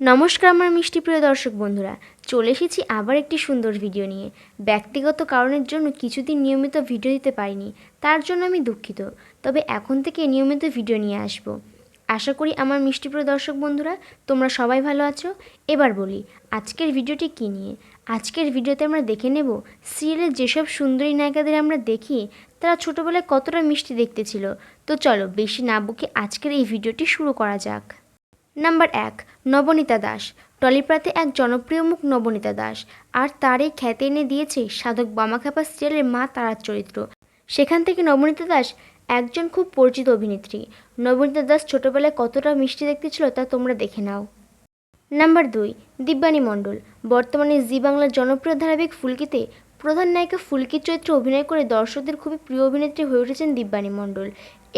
নমস্কার আমার মিষ্টি প্রিয় দর্শক বন্ধুরা, চলে এসেছি আবার একটি সুন্দর ভিডিও নিয়ে। ব্যক্তিগত কারণের জন্য কিছুদিন নিয়মিত ভিডিও দিতে পারিনি, তার জন্য আমি দুঃখিত। তবে এখন থেকে নিয়মিত ভিডিও নিয়ে আসব। আশা করি আমার মিষ্টি প্রিয় দর্শক বন্ধুরা, তোমরা সবাই ভালো আছো। এবার বলি, আজকের ভিডিওটি কী নিয়ে? আজকের ভিডিওতে আমরা দেখে নেব সিরিয়ালের যেসব সুন্দরী নায়িকাদের আমরা দেখি, তারা ছোটোবেলায় কতটা মিষ্টি দেখতে ছিল। তো চলো, বেশি না বুকে আজকের এই ভিডিওটি শুরু করা যাক। নাম্বার এক, নবনীতা দাস। টলিপ্রাতে এক জনপ্রিয় মুখ নবনীতা দাস। আর তার এই খ্যাতি এনে দিয়েছে সাধক বামাখ্যাপা সিরিয়ালের মা তারার চরিত্র। সেখান থেকে নবনীতা দাস একজন খুব পরিচিত অভিনেত্রী। নবনীতা দাস ছোটবেলায় কতটা মিষ্টি দেখতে ছিল তা তোমরা দেখে নাও। নাম্বার দুই, দিব্যানী মণ্ডল। বর্তমানে জি বাংলার জনপ্রিয় ধারাবাহিক ফুলকিতে প্রধান নায়িকা ফুলকির চরিত্রে অভিনয় করে দর্শকদের খুবই প্রিয় অভিনেত্রী হয়ে উঠেছেন দিব্যানী মণ্ডল।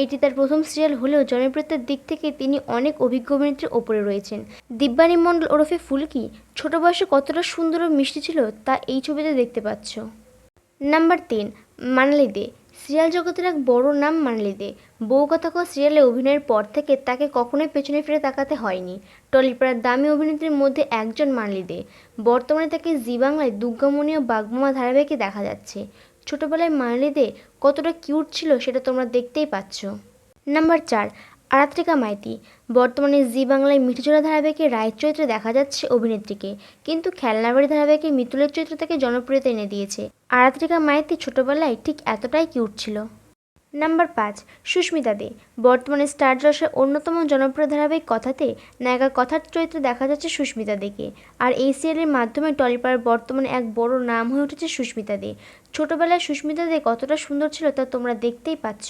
এটি তার প্রথম সিরিয়াল হলেও জনপ্রিয়তার দিক থেকে তিনি অনেক অভিজ্ঞ অভিনেত্রীর ওপরে রয়েছেন। দিব্যানী মণ্ডল ওরফে ফুলকি, ছোট বয়সে কতটা সুন্দর ও মিষ্টি ছিল তা এই ছবিতে দেখতে পাচ্ছ। নাম্বার তিন, মানালি দে। সিরিয়াল জগতের এক বড় নাম মানলি দে বউ কথা কও সিরিয়ালে অভিনয়ের পর থেকে তাকে কখনোই পেছনে ফিরে তাকাতে হয়নি। টলিপাড়ার দামি অভিনেত্রীর মধ্যে একজন মানলি দে বর্তমানে তাকে জি বাংলায় দুর্গামণি ও বাগমামা ধারাবাহিকে দেখা যাচ্ছে। ছোটবেলায় মানালি দে কতটা কিউট ছিল সেটা তোমরা দেখতেই পাচ্ছ। নাম্বার চার আরাত্রিকা মাইতি। বর্তমানে জি বাংলায় মিঠিচোরা ধারাবাহিকে রায়ের চরিত্রে দেখা যাচ্ছে অভিনেত্রীকে। কিন্তু খেলনাবাড়ি ধারাবাহিকে মিতুলের চরিত্র তাকে জনপ্রিয়তা এনে দিয়েছে। আরাত্রিকা মাইতি ছোটবেলায় ঠিক এতটাই কিউট ছিল। নাম্বার পাঁচ, সুস্মিতা দে। বর্তমানে স্টার জলসার অন্যতম জনপ্রিয় ধারাবাহিক কথাতে নায়িকা কথার চরিত্রে দেখা যাচ্ছে সুস্মিতা দেকে। আর এই সিরিয়ালের মাধ্যমে টলিপাড়ার বর্তমানে এক বড় নাম হয়ে উঠেছে সুস্মিতা দে। ছোটবেলায় সুস্মিতা দে কতটা সুন্দর ছিল তা তোমরা দেখতেই পাচ্ছ।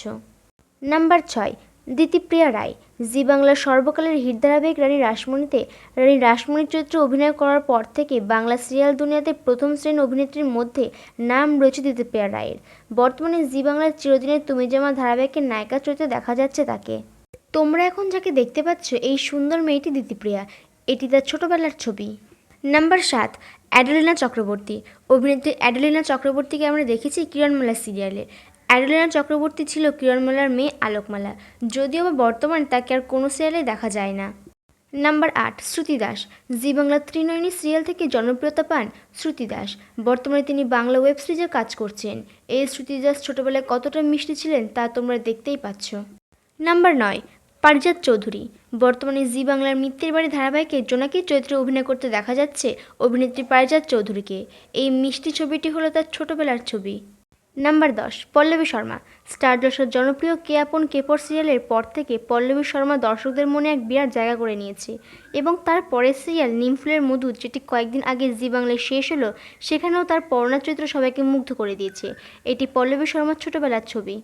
নাম্বার ছয় দিতিপ্রিয়া রায়, জি বাংলার সর্বকালের হিট ধারাবাহিক রানী রাসমণিতে রানী রাসমণির চরিত্রে অভিনয় করার পর থেকে বাংলা সিরিয়াল দুনিয়াতে প্রথম শ্রেণির অভিনেত্রীর মধ্যে নাম রয়েছে দিতিপ্রিয়া রায়ের। বর্তমানে জি বাংলার চিরদিনের তুমি জামা ধারাবাহিকের নায়িকা চরিত্রে দেখা যাচ্ছে তাকে। তোমরা এখন যাকে দেখতে পাচ্ছ এই সুন্দর মেয়েটি দিতিপ্রিয়া এটি তার ছোটবেলার ছবি। নাম্বার সাত, অ্যাডেলিনা চক্রবর্তী, অভিনেত্রী অ্যাডেলিনা চক্রবর্তীকে আমরা দেখেছি কিরণমালা সিরিয়ালে। অ্যাডেলিনা চক্রবর্তী ছিল কিরণমালার মেয়ে আলোকমালা। যদিও বা বর্তমানে তাকে আর কোনো সিরিয়ালে দেখা যায় না। নাম্বার আট, শ্রুতি দাস। জি বাংলা ত্রিনয়নী সিরিয়াল থেকে জনপ্রিয়তা পান শ্রুতি দাস। বর্তমানে তিনি বাংলা ওয়েব সিরিজে কাজ করছেন। এই শ্রুতি দাস ছোটবেলায় কতটা মিষ্টি ছিলেন তা তোমরা দেখতেই পাচ্ছ। নাম্বার নয়, পারিজাত চৌধুরী। বর্তমানে জি বাংলার মিত্রের বাড়ি ধারাবাহিকে জোনাকির চরিত্রে অভিনয় করতে দেখা যাচ্ছে অভিনেত্রী পারিজাত চৌধুরীকে। এই মিষ্টি ছবিটি হলো তার ছোটবেলার ছবি। নাম্বার দশ, পল্লবী শর্মা। স্টার জলসার জনপ্রিয় কে আপন কেপর সিরিয়ালের পর থেকে পল্লবী শর্মা দর্শকদের মনে এক বিরাট জায়গা করে নিয়েছে। এবং তার পরের সিরিয়াল নিমফুলের মধু, যেটি কয়েকদিন আগে জি বাংলায় শেষ হলো, সেখানেও তার পরনা চরিত্র সবাইকে মুগ্ধ করে দিয়েছে। এটি পল্লবী শর্মার ছোটবেলার ছবি।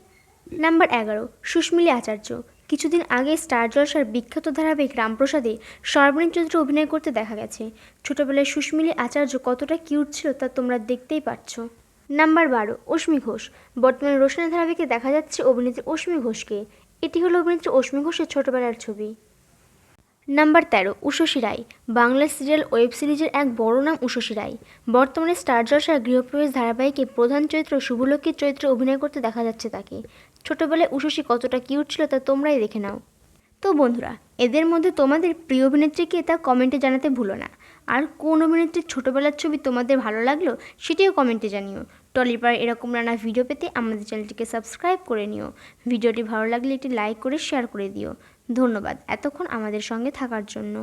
নাম্বার এগারো, সুস্মিলি আচার্য। কিছুদিন আগে স্টার জলসার বিখ্যাত ধারাবাহিক রামপ্রসাদে সর্বনীল চরিত্রে অভিনয় করতে দেখা গেছে। ছোটবেলায় সুস্মিলি আচার্য কতটা কিউট ছিল তা তোমরা দেখতেই পাচ্ছ নাম্বার বারো, অশ্মি ঘোষ। বর্তমানে রোশনের ধারাবাহিকে দেখা যাচ্ছে অভিনেত্রী অশ্মি ঘোষকে। এটি হলো অভিনেত্রী অশ্মি ঘোষের ছোটবেলার ছবি। নাম্বার তেরো উষসী রায়। বাংলা সিরিয়াল ওয়েব সিরিজের এক বড় নাম উষসী রায়। বর্তমানে স্টার জলসার গৃহপ্রবেশ ধারাবাহিকে প্রধান চরিত্র শুভলক্ষীর চরিত্রে অভিনয় করতে দেখা যাচ্ছে তাকে। ছোটবেলায় উষসী কতটা কিউট ছিল তা তোমরাই দেখে নাও। তো বন্ধুরা, এদের মধ্যে তোমাদের প্রিয় অভিনেত্রীকে তা কমেন্টে জানাতে ভুলো না। আর কোন অভিনেত্রীর ছোটোবেলার ছবি তোমাদের ভালো লাগল, সেটিও কমেন্টে জানিও। টলিপার এরকম নানা ভিডিও পেতে আমাদের চ্যানেলটিকে সাবস্ক্রাইব করে নিও। ভিডিওটি ভালো লাগলে একটি লাইক করে শেয়ার করে দিও। ধন্যবাদ এতক্ষণ আমাদের সঙ্গে থাকার জন্য।